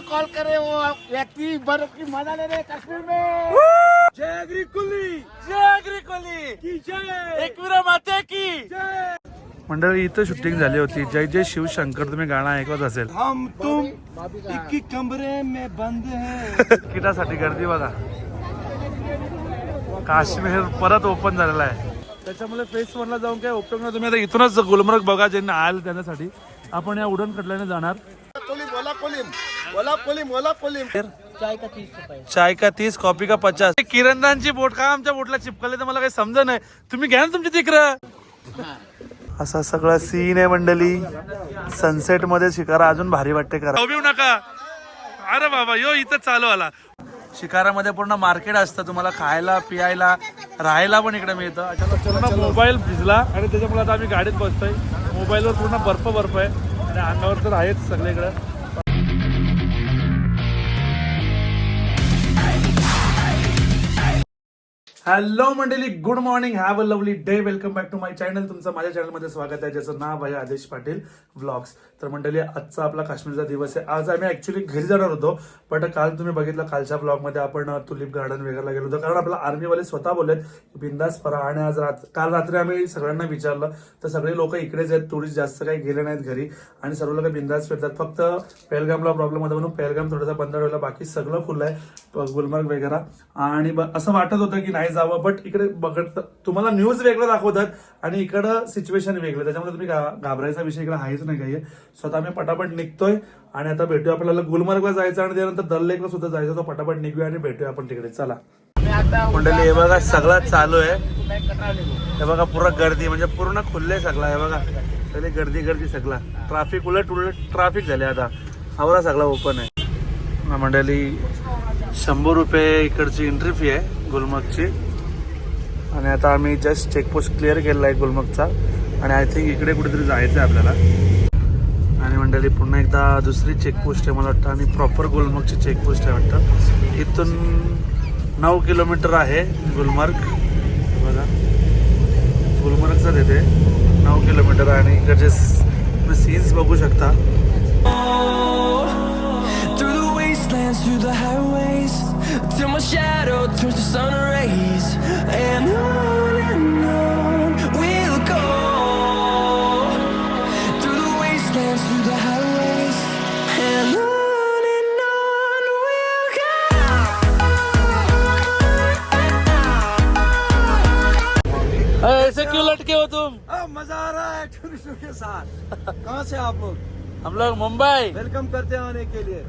को कॉल करे वो व्यक्ति बर्फ की मजा ले रहे कश्मीर में। जय अग्रिकुली जय अग्रिकोली की जय। एकविरा माते की। जय। मंडळी इथं शूटिंग झाली होती. जय जय शिवशंकर तुम्ही गाणं ऐकत असेल. हम तुम ही कमरे में बंद हैं। तिकिटासाठी गर्दी बघा. काश्मीर परत ओपन झालेला आहे. त्याच्यामुळे फेस वनला जाऊन काय नाही. तुम्ही आता इथूनच गुलमर्ग बघा ज्यांनी आलं त्याच्यासाठी. आपण या उडण खटल्याने जाणार. कोलिम बोला कोलिम चाय का तीस कॉफी का पचास. किरणदांची बोट का आमच्या बोटला चिपकले? तर मला काही समजा नाही. तुम्ही घ्या ना तुमची तिकडं. असा सगळा सीन आहे मंडळी. सनसेटमध्ये शिकारा अजून भारी वाटते करा नका. अरे बाबा यो इथं चालू आला. शिकारामध्ये पूर्ण मार्केट असतं. तुम्हाला खायला पियायला राहायला पण इकडे मिळतं. मोबाईल भिजला आणि त्याच्यामुळे आता आम्ही गाडीत बसतोय. मोबाईलवर पूर्ण बर्फ बर्फ आहे. आणि अंगावर तर आहेच सगळीकडे. हॅलो मंडळी. Good morning have a lovely day welcome back to my channel तुमचं माझ्या चॅनलमध्ये स्वागत आहे. ज्याचं नाव आहे आदेश पाटील व्लॉग्स तर मंडळी आजचा आपला काश्मीरचा दिवस आहे. आज आम्ही ऍक्च्युली घरी जाणार होतो बट काल तुम्ही बघितलं कालच्या ब्लॉगमध्ये आपण तुलिप गार्डन वगैरेला गेलो होतो. कारण आपला आर्मीवाले स्वतः बोललेत बिंदास परा. आणि आज रात काल रात्री आम्ही सगळ्यांना विचारलं तर सगळे लोक इकडेच आहेत. टुरिस्ट जास्त काही गेले नाहीत घरी. आणि सर्व लोक बिंदास फिरतात. फक्त पेलगामला प्रॉब्लेम होता म्हणून पेलगाम थोडासा बंद ठेवला. बाकी सगळं फुल आहे. गुलमर्ग वगैरे. आणि असं वाटत होतं की नाही जावं बट इकडे बघत तुम्हाला न्यूज वेगळं दाखवतात आणि इकडं सिच्युएशन वेगळं. त्याच्यामुळे तुम्ही घाबरायचा विषय इकडे आहेच नाही काही. स्वतः आम्ही पटापट निघतोय आणि आता भेटूया आपल्याला गुलमर्गला जायचं आणि त्यानंतर दल लेकला सुद्धा जायचं. तो पटापट निघूया आणि भेटूया आपण तिकडे. चला. कुंडली हे बघा सगळं चालू आहे. हे बघा पूर्ण गर्दी म्हणजे पूर्ण खुल्ले सगळा हे बघा. पहिले गर्दी गर्दी सगळा. ट्राफिक उलट उलट ट्राफिक झाले आता. आवरा सगळा ओपन आहे. मंडळी शंभर रुपये इकडची एंट्री फी आहे गुलमर्गची. आणि आता आम्ही जस्ट चेकपोस्ट क्लिअर केलेला आहे गुलमर्गचा. आणि आय थिंक इकडे कुठेतरी जायचं आहे आपल्याला. आणि मंडळी पुन्हा एकदा दुसरी चेकपोस्ट आहे मला वाटतं. आणि प्रॉपर गुलमर्गची चेकपोस्ट आहे वाटतं. इथून नऊ किलोमीटर आहे गुलमर्ग. बघा. गुलमर्गचं तिथे नऊ किलोमीटर आणि इकडचे सीन्स बघू शकता. Till my shadow turns to sun rays And on and on we'll go Through the wastelands, through the highways And on and on we'll go ऐसे क्यों लटके हो तुम अब मजा आ रहा है टूरिस्टों के साथ कहाँ से आप लोग हम लोग मुंबई वेलकम करते हैं आने के लिए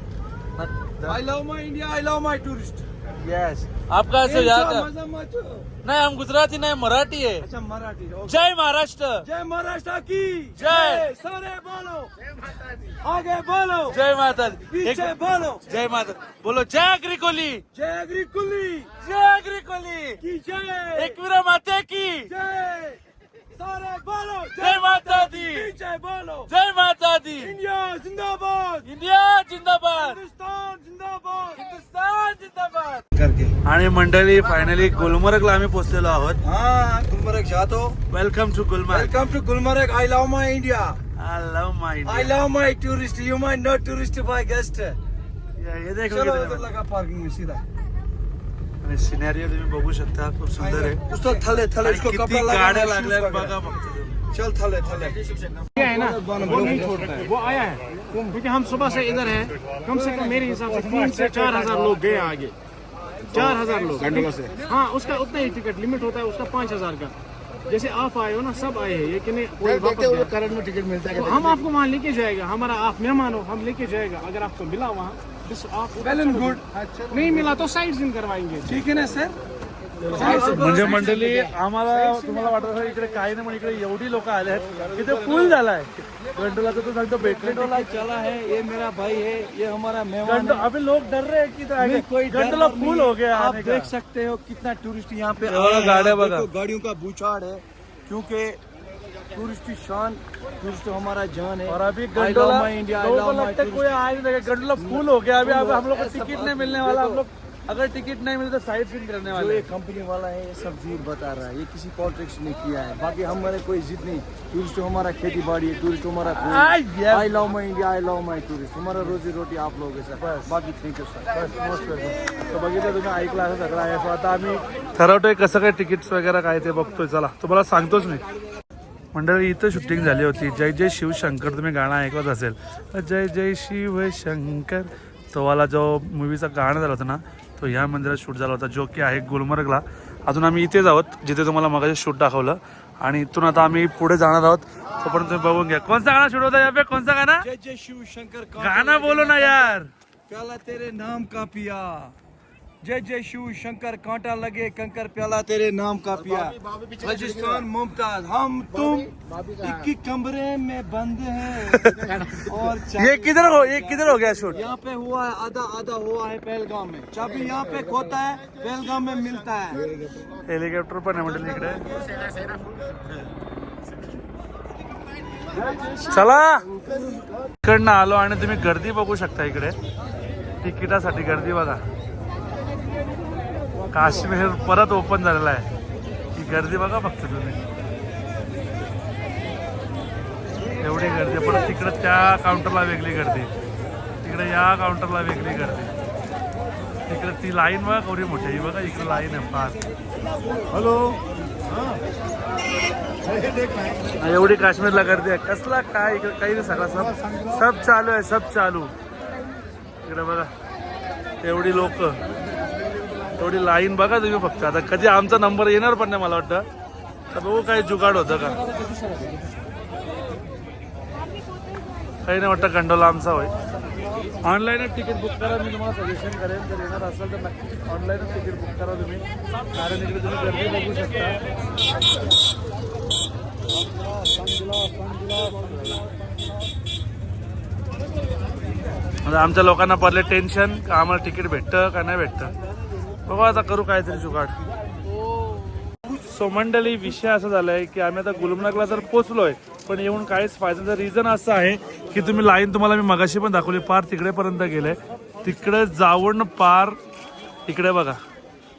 आई love my India I love my tourist Yes आप कहाँ से यहाँ का मजा मचो नहीं हम गुजराती नहीं मराठी है। अच्छा मराठी। जय महाराष्ट्र। जय महाराष्ट्र की। जय। सारे बोलो। आगे बोलो। जय माता। पीछे एक- बोलो। जय माता बोलो जय अग्रिकोली। जय अग्रिकुली। जय अग्रिकोली। की जय। एकविरा माते की। माता दी पीछे बोलो! जय माता दी इंडिया जिंदाबाद! इंडिया जिंदाबाद! हिंदुस्तान जिंदाबाद! हिंदुस्तान जिंदाबाद! आणि मंडळी फायनली गुलमर्गला आम्ही पोहोचलेलो आहोत. हाँ गुलमर्ग जातो. Welcome to Gulmarg. Welcome to Gulmarg. I love my India I love my I love my tourist you my not tourist by guest ये देखो लगा पार्किंग में सीधा। आणि सिनेरियो तुम्ही बघू शकता खूप सुंदर आहे. थले गाड्या लागल्या बघा फक्त. चल थले थले। है ना? वो नहीं छोड़ता है। वो आया है। क्योंकि हम सुबह से इधर हैं। कम से कम मेरे हिसाब से तीन से चार हज़ार लोग गए आगे। चार हज़ार लोग। से? हाँ उसका उतना ही टिकट लिमिट होता है उसका पाँच हज़ार का। जैसे आप आए हो ना सब आए हैं। ये कि नहीं। करंट में टिकट मिलता तो हम आपको वहाँ लेके जाएगा। हमारा आप मेहमान हो हम लेके जाएगा। अगर आपको मिला वहाँ आप एंड गुड नहीं मिला तो साइड सीन करवाएँगे। ठीक है ना सर? म्हणजे मंडळी आम्हाला तुम्हाला वाटत असेल इकडे काही नाही पण इकडे एवढी लोक आले आहेत की ते फुल झालाय. गंडोला तर तो सांगतो गंडोला चला है ये मेरा भाई है ये हमारा मेहमान अभी लोग डर रहे हैं कि तो कोई गंडोला फुल हो गया आप देख सकते हो कितना टूरिस्ट यहाँ पे। गाड़ियाँ। देखो, गाड़ियों का बूछाड़ है क्योंकि टूरिस्ट की शान टूरिस्ट हमारा जान है। और अभी गंडोला tourist. कोई नहीं गंडोला फुल हो गया। अभी हम लोग को टिकट नहीं मिलने वाला हम लोग अगर टिकट नहीं मिले तो साइड सीन करने जो वाले ये कंपनी वाला है ये सब झूठ बता रहा है। ये किसी पॉलिटिक्स ने किया है। बाकी हमारे कोई जिद नहीं। टूरिस्ट हमारा खेती बाड़ी है टूरिस्ट हमारा. I love my India I love my tourist हमारा रोजी रोटी आप लोग है सर बाकी थैंक यू सर बस मोस्ट वेलकम तर बघितलं तुम्ही ऐकलं असं सगळं आहे सो आता आम्ही ठरवतोय कसं काय तिकीट्स वगैरे काय ते बघतोय चला. तुम्हाला सांगतोच मी. मंडळी इथं शूटिंग झाली होती. जय जय शिवशंकर तुम्ही गाणं ऐकलंच असेल. जय जय शिव शंकर. तो वाला जो मूवीचा गाणं झालं होतं ना तो ह्या मंदिरात शूट झाला होता जो की आहे गुलमर्गला. अजून आम्ही इथेच आहोत जिथे तुम्हाला मगाशी शूट दाखवलं. आणि इथून आता आम्ही पुढे जाणार आहोत. तोपर्यंत तुम्ही बघून घ्या. कोणता गाणं शूट होता? या पे कोणता गाणं? जय जय शिव शंकर गाणं बोलो ना यार. प्याला तेरे नाम का पिया? जय जय शिव शंकर कांटा लगे कंकर प्याला तेरे नाम का पिया। राजस्थान मुमताज हम तुम ही कमरे में बंद हैं। और ये किधर हो ये किधर हो गया शूट? यहाँ पे हुआ है आधा आधा हुआ है पहलगाम में। चाबी यहाँ पे खोता है पहलगाम में मिलता है। हेलिकॉप्टर पण आहे म्हटलं इकडे चला। इकडनं आलो आणि तुम्ही गर्दी बघू शकता इकडे. तिकिटासाठी गर्दी बघा. काश्मीर परत ओपन झालेला आहे. ही गर्दी बघा फक्त तुम्ही. एवढी गर्दी पण तिकडे त्या काउंटरला वेगळी गर्दी. तिकडे या काउंटरला वेगळी गर्दी. तिकडे ती लाईन बघा केवढी मोठी. ही बघा इकडे लाईन आहे फार. हा, एवढी काश्मीरला गर्दी आहे. कसला काय इकडे काही नाही सगळा सब सब चालू आहे सब चालू. इकडे बघा. एवढी लोक. एवढी लाईन बघा तुम्ही फक्त. आता कधी आमचा नंबर येणार पण नाही मला वाटतं. तर बघू काही जुगाड होतं का. काही नाही वाटतं गंडोला आमचा होय. ऑनलाईनच तिकीट बुक करा मी तुम्हाला सजेशन करेन. जर येणार असेल तर नक्की ऑनलाईनच तिकीट बुक करा तुम्ही. कारण इकडे तुम्ही गर्दी बघू शकता. आमच्या लोकांना पडले टेन्शन का आम्हाला तिकीट भेटतं का नाही भेटतं. बघू आता करू काहीतरी जुगाड. सो मंडळी विषय असा झालाय की आम्ही आता गुलमर्गला तर पोहोचलोय पण येऊन काहीच फायद्याचं रिझन असं आहे की तुम्ही लाईन तुम्हाला मी मगाशी पण दाखवली पार तिकडेपर्यंत गेले. तिकडे जाऊन पार इकडे बघा.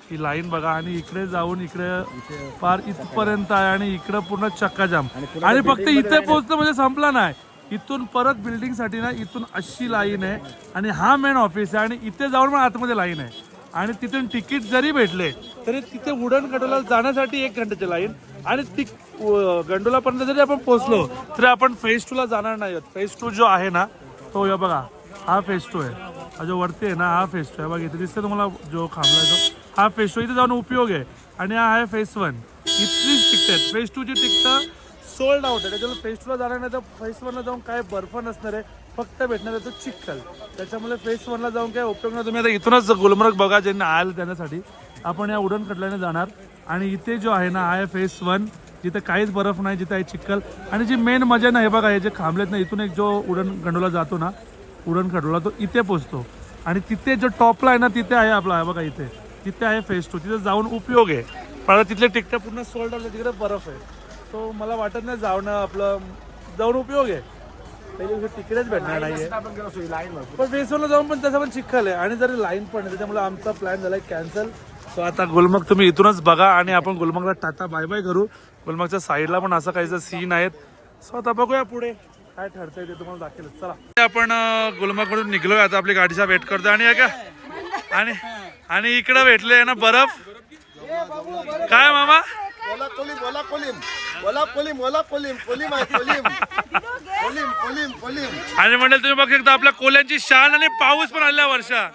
ही लाईन बघा आणि इकडे जाऊन इकडे पार इथपर्यंत आहे आणि इकडे पूर्ण चक्काजाम. आणि फक्त इथे पोहोचलं म्हणजे संपला नाही. इथून परत बिल्डिंगसाठी ना इथून अशी लाईन आहे आणि हा मेन ऑफिस आहे आणि इथे जाऊन पण आतमध्ये लाईन आहे. आणि तिथून तिकीट जरी भेटले तरी तिथे उडण गंडोला जाण्यासाठी एक घंट्याची लाईन. आणि ती गंडोलापर्यंत जरी आपण पोहोचलो तरी आपण फेज टू ला जाणार नाही आहोत. फेज टू जो आहे ना तो या बघा हा फेज टू आहे. हा जो वरती आहे ना हा फेज टू आहे. बघा इथे दिसतं तुम्हाला जो खांबला तो. हा फेज टू इथे जाऊन उपयोग आहे. आणि हा आहे फेज वन इथलीच तिकट आहेत. फेज टूची तिकटं सोल्ड आउट आहे. त्याच्यामुळे फेज टूला जाणार नाही तर फेज वनला जाऊन काय बर्फ नसणार आहे. फक्त भेटणार आहे तो चिखल. त्याच्यामुळे फेस वनला जाऊन काय उपयोग नाही. तुम्ही आता इथूनच गुलमर्ग बघा ज्यांना आयल त्याच्यासाठी. आपण या उडण खटल्याने जाणार. आणि इथे जो आहे ना आय फेस वन जिथे काहीच बर्फ नाही जिथे आहे चिखल. आणि जी मेन मजा ना हे बघा हे जे खांबलेत ना इथून एक जो उडण गंडोला जातो ना उडण खडोला तो इथे पोचतो आणि तिथे जो टॉपला आहे ना तिथे आहे आपला आहे बघा इथे. तिथे आहे फेस टू तिथे जाऊन उपयोग आहे. पण तिथले तिकटं पूर्ण सोल्ड आले तिकडे बर्फ आहे. तो मला वाटत नाही जाऊन आपलं जाऊन उपयोग आहे. पहिली गोष्ट तिकडेच भेटणार नाहीये. पण वेसोला जाऊन पण त्याचा पण चिखल आहे. आणि जरी लाईन पण आहे त्याच्यामुळे आमचा प्लॅन झालाय कॅन्सल सो आता गुलमर्ग तुम्ही इथूनच बघा आणि आपण गुलमर्गला टाटा बाय बाय करू. गुलमर्गच्या साईडला पण असं काहीच सीन आहेत. सो आता बघूया पुढे काय ठरतंय ते तुम्हाला दाखवेल. चला. आपण गुलमर्गकडून निघलोय. आता आपली गाडीचा वेट करतोय. आणि हे का आणि आणि इकडे भेटले ना बर्फ? काय मामा? Kolim. Wala kolim, wala kolim. Kolim आहे. आणि म्हणेल तुम्ही बघू शकता आपल्या कोल्यांची शान आणि पाऊस पण आल्या वर्षा.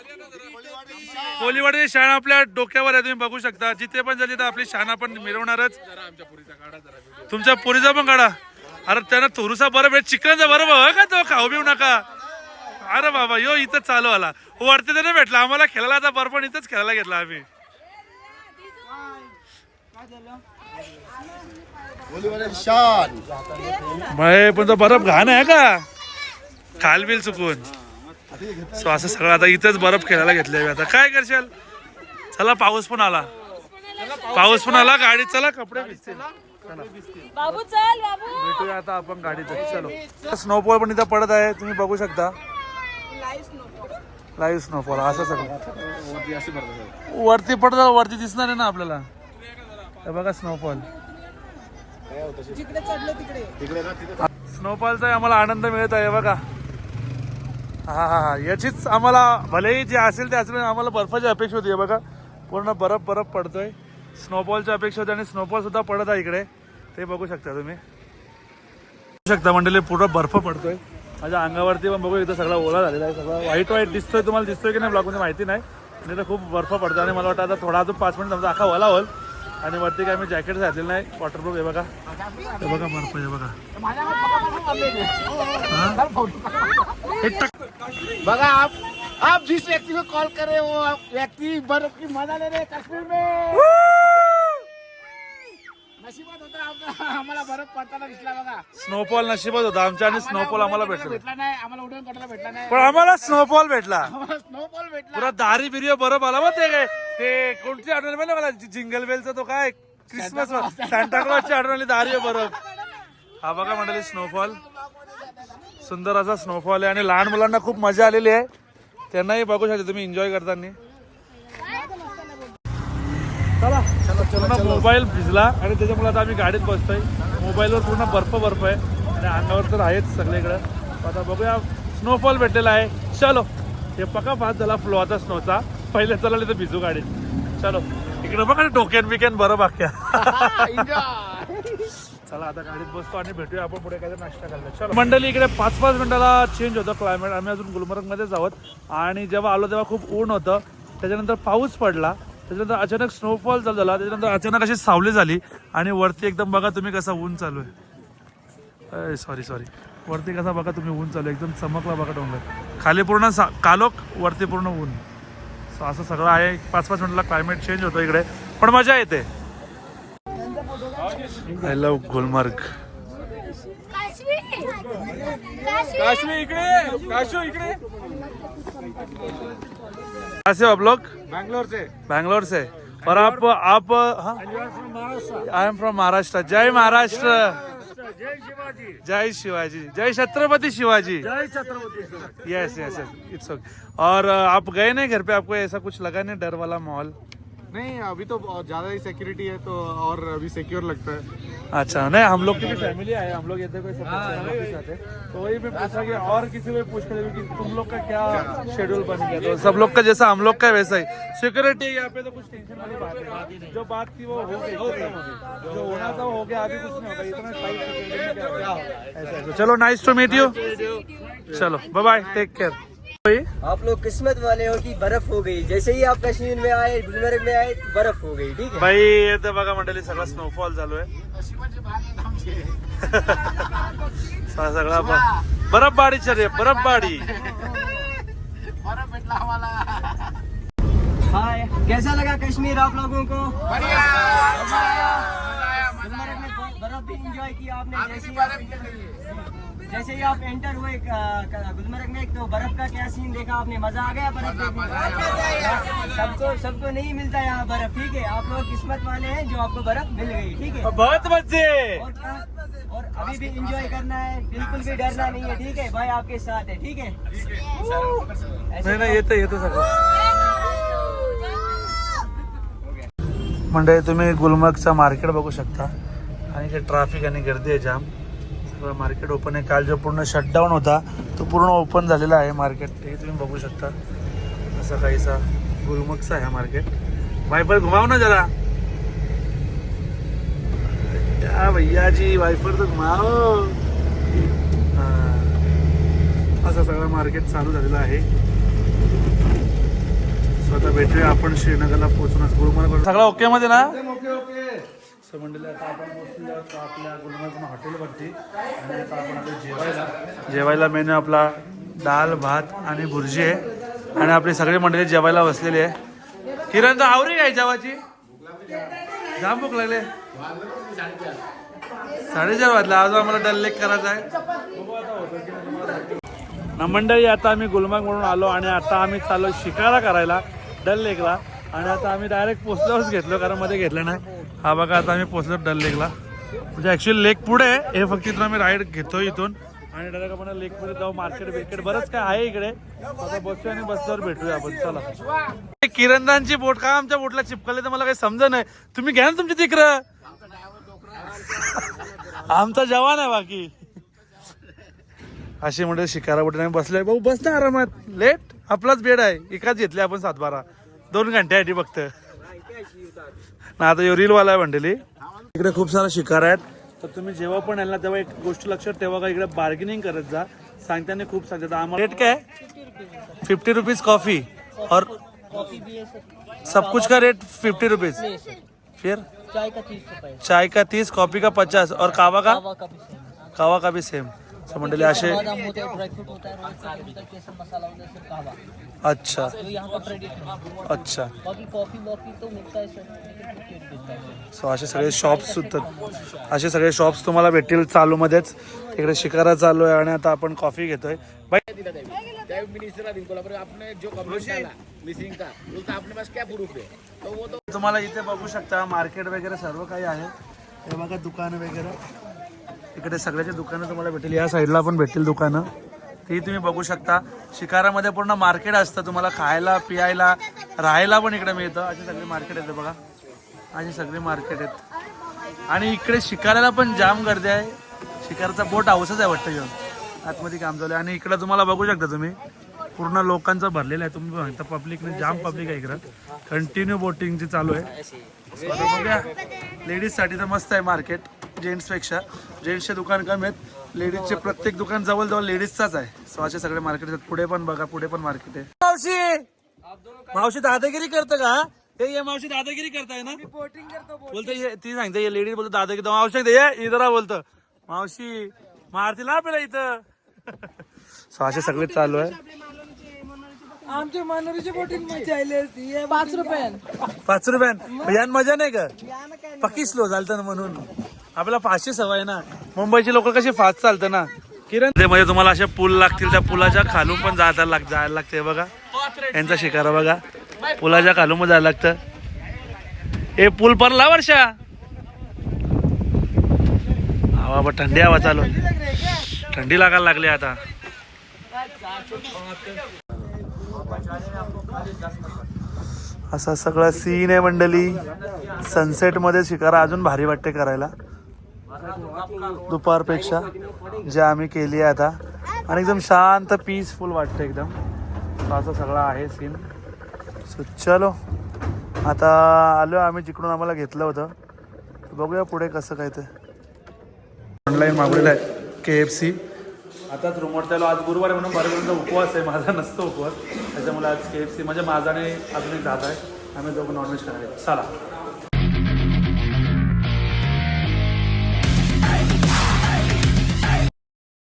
कोलीवाडीची शाण आपल्या डोक्यावर आहे तुम्ही बघू शकता. जिथे पण झाली तर आपली शान आपण मिरवणारच. तुमच्या पुरीचा पण काढा अरे त्यांना थोरूसा बरं भेट. चिकनचा बरं बघ का तो खाऊ पिऊ नका. अरे बाबा यो इथंच चालू आला. वरती तर नाही भेटला. आम्हाला खेळायला आता बरं पण इथंच खेळायला घेतला आम्ही. शान. मग पण तो बरफ घाण आहे का? खाल बिल चुकून. सो असं सगळं आता इथेच बरफ खेळायला घेतले आता. काय करशाल? चला पाऊस पण आला. पाऊस पण आला गाडी चला कपडे भिजतील. बाबू चल बाबू. भेटूया आता आपण गाडीत. चलो. स्नोफॉल पण इथं पडत आहे तुम्ही बघू शकता. लाईव्ह स्नोफॉल असं सगळं. वरती पडतं वरती दिसणार आहे ना आपल्याला? बघा स्नोफॉल. स्नोफॉलचा आम्हाला आनंद मिळत आहे बघा. हा हा हा याचीच आम्हाला भलेही जे असेल ते असेल आम्हाला बर्फाची अपेक्षा होती हे बघा. पूर्ण बर्फ बर्फ पडतोय. स्नोफॉलची अपेक्षा होती आणि स्नोफॉल सुद्धा पडत आहे इकडे. ते बघू शकता तुम्ही. बघू शकता मंडळी पूर्ण बर्फ पडतोय. माझ्या अंगावरती पण बघू इथं सगळा ओला झालेला आहे सगळा व्हाईट व्हाईट दिसतोय. तुम्हाला दिसतोय की नाही ब्लॉगमध्ये माहिती नाही. आणि इथं खूप बर्फ पडतो आणि मला वाटतं आता थोडा अजून पाच मिनिट समजा अख्खा ओला होल आणि वरती का मी जॅकेट घातलेलं नाही वॉटरप्रूफ हे बघा. हे बघा बर्फ़ हे बघा. हा? बघा आप आप जिस व्यक्ति को कॉल कर वो व्यक्ति बर्फ़ की मज़ा ले रहे हैं कश्मीर में। नशिबात होता आम्हाला बर्फ पडताना दिसला बघा. स्नोफॉल नशिबात होता. आमच्या आणि स्नोफॉल आम्हाला भेटला भेटला नाही. आम्हाला उडवून काढायला भेटला नाही. पण आम्हाला स्नोफॉल भेटला. आम्हाला स्नोफॉल भेटला. पुरा दारी बिरी बरं आला मग ते काय. ते कोणती आठवण माहिती मला? जिंगल बेलचा तो काय? क्रिसमस सांताक्लॉजची आठवण आली दारी बरं. हा बघा मंडळी स्नोफॉल सुंदर असा स्नोफॉल आहे आणि लहान मुलांना खूप मजा आलेली आहे. त्यांनाही बघू शकता तुम्ही एन्जॉय करताना. चला. पूर्ण मोबाईल भिजला आणि त्याच्यामुळे आता आम्ही गाडीत बसतोय. मोबाईलवर पूर्ण बर्फ बर्फ आहे. आणि अंगावर तर आहेच सगळीकडं. आता बघूया स्नोफॉल भेटलेला आहे. चलो हे पका पास झाला फ्लो आता स्नोचा पहिले चला तर भिजू गाडीत. चलो इकडे बघा ना टोकेन बिकेन बरं बाक्या चला आता गाडीत बसतो आणि भेटूया आपण पुढे काय नाश्ता करायला. चलो. मंडळी इकडे पाच पाच मिनिटाला चेंज होतं क्लायमेट आम्ही अजून गुलमर्गमध्येच आहोत. आणि जेव्हा आलो तेव्हा खूप ऊन होतं. त्याच्यानंतर पाऊस पडला. त्याच्यानंतर अचानक स्नोफॉल चालू झाला. त्याच्यानंतर अचानक अशी सावली झाली. आणि वरती एकदम बघा तुम्ही कसा ऊन चालू आहे. सॉरी सॉरी वरती कसा बघा तुम्ही ऊन चालू आहे. एकदम चमकला बघा डोंगर. खाली पूर्ण सा कालोख वरती पूर्ण ऊन. सो असं सगळं आहे. पाच पाच मिनिटाला क्लायमेट चेंज होतं इकडे. पण मजा येते. आय लव गुलमर्ग काश्मी इकडे इकडे कैसे हो आप लोग? बैंगलोर से बैंगलोर से और आप आप आई एम फ्रॉम महाराष्ट्र जय महाराष्ट्र जय शिवाजी जय शिवाजी जय छत्रपति शिवाजी जय Chhatrapati yes yes yes it's okay और अ, आप गए नहीं घर पे? आपको ऐसा कुछ लगा नहीं? डर वाला माहौल? नहीं अभी तो ज़्यादा ही सिक्योरिटी है तो और अभी सिक्योर लगता है। अच्छा नहीं हम लोग की भी फैमिली है हम लोग इधर कोई सब हम के साथ है। तो वही मैं पूछा कि और किसी को पूछ कर कि तुम लोग का क्या शेड्यूल बन गया तो सब लोग का जैसा हम लोग का वैसा ही। सिक्योरिटी यहाँ पे तो कुछ टेंशन वाली बात है जो बात थी वो हो गई। हो गई। जो होना था हो गया अभी कुछ नहीं होगा। इतना टाइट चलो नाइस टू मीट यू चलो बाय बाय टेक केयर आप लोग किस्मत वाले हो कि बर्फ़ हो गई। जैसे ही आप कश्मीर में आए गुलमर्ग में आए तो बर्फ़ हो गई ठीक है? भाई येतं बघा मंडळी सगळा स्नोफॉल चालू आहे. सा- सगळा ब- बर्फबारी चल रही बर्फबारी. हाय कैसा लगा कश्मीर आप लोगों को? बहुत बर्फ़ भी इंजॉय किया आपने जैसे ही आप एंटर हुए गुलमर्ग में तो बर्फ़ का क्या सीन देखा आपने? मज़ा आ गया बर्फ़ देखने सबको सबको नहीं मिलता यहाँ बर्फ़ ठीक है? आप लोग किस्मत वाले हैं जो आपको बर्फ़ मिल गई ठीक है? बहुत मज़े। और और अभी भी इंजॉय करना है बिल्कुल भी डरना नहीं है ठीक है? भाई आपके साथ है ठीक है? नाही नाही येतं येतं सगळं मंडळी तुम्ही गुलमर्गचं मार्केट बघू शकता। आणि ते ट्रॅफिक आणि गर्दी आहे जाम। मार्केट ओपन आहे. काल जो पूर्ण शटडाऊन होता तो पूर्ण ओपन झालेला आहे मार्केट हे तुम्ही बघू शकता. असं काहीसा गुलमर्गचा आहे मार्केट वायफर घुमाव ना जरा. क्या भैया जी वायफर तर घुमाव. हां. असं सगळं मार्केट चालू झालेलं आहे. स्वतः भेटूया आपण श्रीनगरला पोहोचून गुलमर्ग सगळं ओके मध्ये ना? ओके ओके सो मंडळी आता आपण पोहोचलो आहोत आपल्या गुलमर्ग हॉटेलवरती. आणि आता आपण आता जेवायला. जेवायला मेनू आपला डाळ भात आणि भुर्जी आहे. आणि आपली सगळी मंडळी जेवायला बसलेली आहे. किरण तर आवरी काय जेवाची जाम भूक लागले. साडेचार वाजले. आज आम्हाला डल लेक करायचा आहे. ना मंडळी आता आम्ही गुलमर्ग म्हणून आलो आणि आता आम्ही चाललो शिकारा करायला डल लेकला. आणि आता आम्ही डायरेक्ट पोचल्यावरच घेतलो कारण मध्ये घेतलं नाही. हा बघा आता आम्ही पोचलो डल लेकला. म्हणजे ॲक्च्युली लेक पुढे हे फक्त इथून आम्ही राईड घेतो इथून. आणि डायरेक्ट आपण लेकमध्ये जाऊ मार्केट बिर्केट बरंच काय आहे इकडे. आता बसूया आणि बसल्यावर भेटूया आपण. चला. किरणदांची बोट का आमच्या बोटला चिपकले तर मला काही समज नाही. तुम्ही घ्या ना तुमची तिकडं. आमचा जवान आहे बाकी. अशी म्हणजे शिकारा बोटीने बसलोय. भाऊ बस ना आरामात. लेट आपलाच बेड आहे. एकाच घेतले आपण सातबारा. दोन घंट्यासाठी फक्त. ना आता रील वाला आहे म्हणलेली इकडे खूप सारा शिकार आहेत. तर तुम्ही जेव्हा पण यायला तेव्हा एक गोष्ट लक्षात ठेवा का इकडे बार्गेनिंग करत जा. सांगताना खूप सांगतात. आम्हाला रेट काय? फिफ्टी रुपीज कॉफी और सब कुछ का रेट फिफ्टी रुपीज फिर चाय का तीस रुपए चाय का तीस कॉफी का पचास. और कावा का? कावा का भी सेम सो मंडळी असे अच्छा। तो यहाँ का प्रेडिक्ट अच्छा। बाकी कॉफी वॉफी तो मिलता है सर। सो असे सगळे शॉप्स सुद्धा असे सगळे शॉप्स तुम्हाला भेटतील चालू मध्येच इकडे शिकारा चालू आहे आणि आता आपण कॉफी घेतोय. तुम्हाला इथे बघू शकता मार्केट वगैरे सर्व काही आहे. हे बघा दुकान वगैरे. इकडे सगळ्याचे दुकानं तुम्हाला भेटेल. या साईडला पण भेटतील दुकानं. तेही तुम्ही बघू शकता. शिकारामध्ये पूर्ण मार्केट असतं. तुम्हाला खायला पियायला राहायला पण इकडे मिळतं. अशी सगळी मार्केट येते बघा. अशी सगळी मार्केट आहेत. आणि इकडे शिकाराला पण जाम गर्दी आहे. शिकारचा बोट हाऊसच आहे वाटतं घेऊन आतमध्ये काम चालू आहे. आणि इकडे तुम्हाला बघू शकता तुम्ही. पूर्ण लोकांचं भरलेलं आहे. तुम्ही म्हणता पब्लिकने जाम पब्लिक आहे इकडं. कंटिन्यू बोटिंगची चालू आहे. लेडीजसाठी तर मस्त आहे मार्केट. जेंट्सपेक्षा जेंट्सचे दुकान कमी आहेत. लेडीजचे प्रत्येक दुकान जवळ जवळ लेडीजचाच आहे. सो असे सगळे मार्केट आहेत. पुढे पण बघा पुढे पण मार्केट आहे. मावशी! मावशी दादागिरी करतं का? हे ये मावशी दादागिरी करताय ना? बोलते ये ती सांगते ये लेडीज बोलतो दादागिरी मावशी सांगते ये इधर बोलतं. मावशी मारतील ना आपल्याला इथं. सो असे सगळे चालू आहे. आमच्या मनोरीची बोटिंग मजा आली असती पाच रुपये पाच रुपयान. यान मजा नाही का? पक्की स्लो चालतं ना म्हणून. आपल्याला फास्टची सवय ना. मुंबईची लोक कशी फास्ट चालतं ना. किरण ते म्हणजे तुम्हाला असे पूल लागतील त्या पुलाच्या खालून पण जायला लाग जायला लागते बघा. यांचा शिकारा बघा. पुलाच्या खालून पण जायला लागतं. हे पूल परला वर्षा. हा बाबा थंडी हवा चालू. थंडी लागायला लागली आता. असा सगळा सीन आहे मंडळी. सनसेटमध्ये शिकारा अजून भारी वाटते करायला. दुपारपेक्षा जे आम्ही केली आहे आता. आणि एकदम शांत पीसफुल वाटतं एकदम. असं असा सगळा आहे सीन सो चलो. आता आलो आम्ही जिकडून आम्हाला घेतलं होतं. बघूया पुढे कसं काय ते. ऑनलाईन मागवलेलं आहे के एफ सी आताच रूमवर त्याला आज गुरुवार म्हणून बरेपर्यंत उपवास आहे. माझा नसतो उपवास. त्याच्यामुळे आज के एफ सी म्हणजे माझा आणि अजून एक दादा आहे. आम्ही दोघं नॉनव्हेज खाणार आहे. चला.